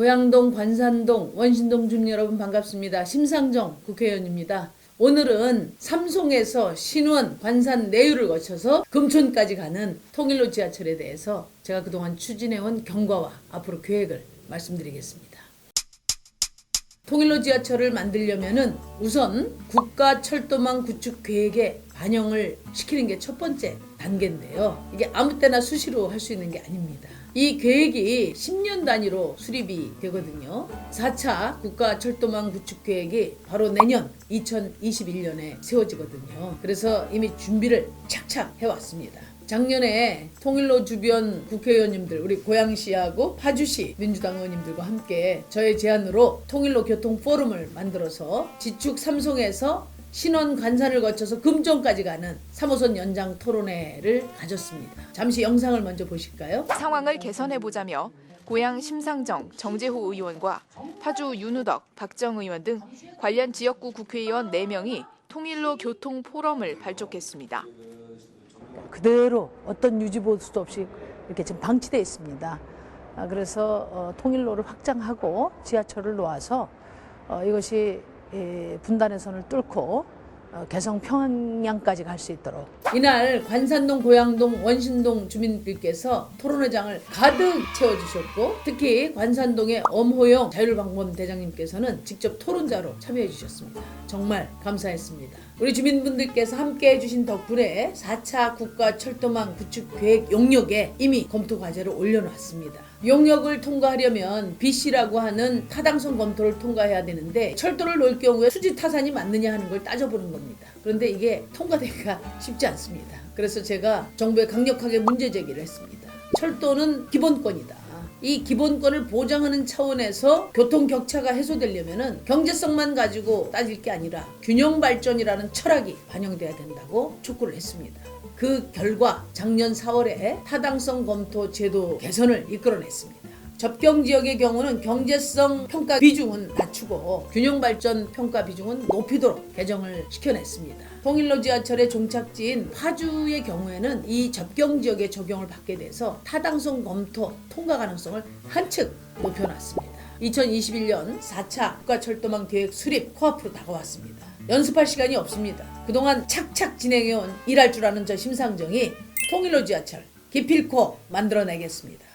고양동, 관산동, 원신동 주민 여러분 반갑습니다. 심상정 국회의원입니다. 오늘은 삼송에서 신원, 관산, 내유를 거쳐서 금촌까지 가는 통일로 지하철에 대해서 제가 그동안 추진해온 경과와 앞으로 계획을 말씀드리겠습니다. 통일로 지하철을 만들려면은 우선 국가 철도망 구축 계획에 반영을 시키는 게 첫 번째 단계인데요. 이게 아무 때나 수시로 할 수 있는 게 아닙니다. 이 계획이 10년 단위로 수립이 되거든요. 4차 국가 철도망 구축 계획이 바로 내년 2021년에 세워지거든요. 그래서 이미 준비를 착착 해왔습니다. 작년에 통일로 주변 국회의원님들 우리 고양시하고 파주시 민주당 의원님들과 함께 저의 제안으로 통일로 교통 포럼을 만들어서 지축 삼송에서 신원 관산을 거쳐서 금정까지 가는 3호선 연장 토론회를 가졌습니다. 잠시 영상을 먼저 보실까요? 상황을 개선해 보자며 고양 심상정, 정재호 의원과 파주 윤우덕, 박정 의원 등 관련 지역구 국회의원 4명이 통일로 교통 포럼을 발족했습니다. 그대로 어떤 유지 보수도 없이 이렇게 지금 방치되어 있습니다. 아, 그래서 어, 통일로를 확장하고 지하철을 놓아서 어, 이것이 예, 분단의 선을 뚫고 어, 개성 평양까지 갈 수 있도록 이날 관산동, 고양동, 원신동 주민들께서 토론회장을 가득 채워주셨고 특히 관산동의 엄호영 자율방문 대장님께서는 직접 토론자로 참여해 주셨습니다. 정말 감사했습니다. 우리 주민분들께서 함께 해주신 덕분에 4차 국가 철도망 구축 계획 용역에 이미 검토 과제를 올려놨습니다. 용역을 통과하려면 BC라고 하는 타당성 검토를 통과해야 되는데 철도를 놓을 경우에 수지 타산이 맞느냐 하는 걸 따져보는 겁니다. 그런데 이게 통과되기가 쉽지 않습니다. 그래서 제가 정부에 강력하게 문제 제기를 했습니다. 철도는 기본권이다. 이 기본권을 보장하는 차원에서 교통 격차가 해소되려면은 경제성만 가지고 따질 게 아니라 균형 발전이라는 철학이 반영돼야 된다고 촉구를 했습니다. 그 결과 작년 4월에 타당성 검토 제도 개선을 이끌어냈습니다. 접경 지역의 경우는 경제성 평가 비중은 낮추고 균형 발전 평가 비중은 높이도록 개정을 시켜냈습니다. 통일로 지하철의 종착지인 파주의 경우에는 이 접경 지역에 적용을 받게 돼서 타당성 검토 통과 가능성을 한층 높여놨습니다. 2021년 4차 국가철도망 계획 수립 코앞으로 다가왔습니다. 연습할 시간이 없습니다. 그동안 착착 진행해온 일할 줄 아는 저 심상정이 통일로 지하철 기필코 만들어내겠습니다.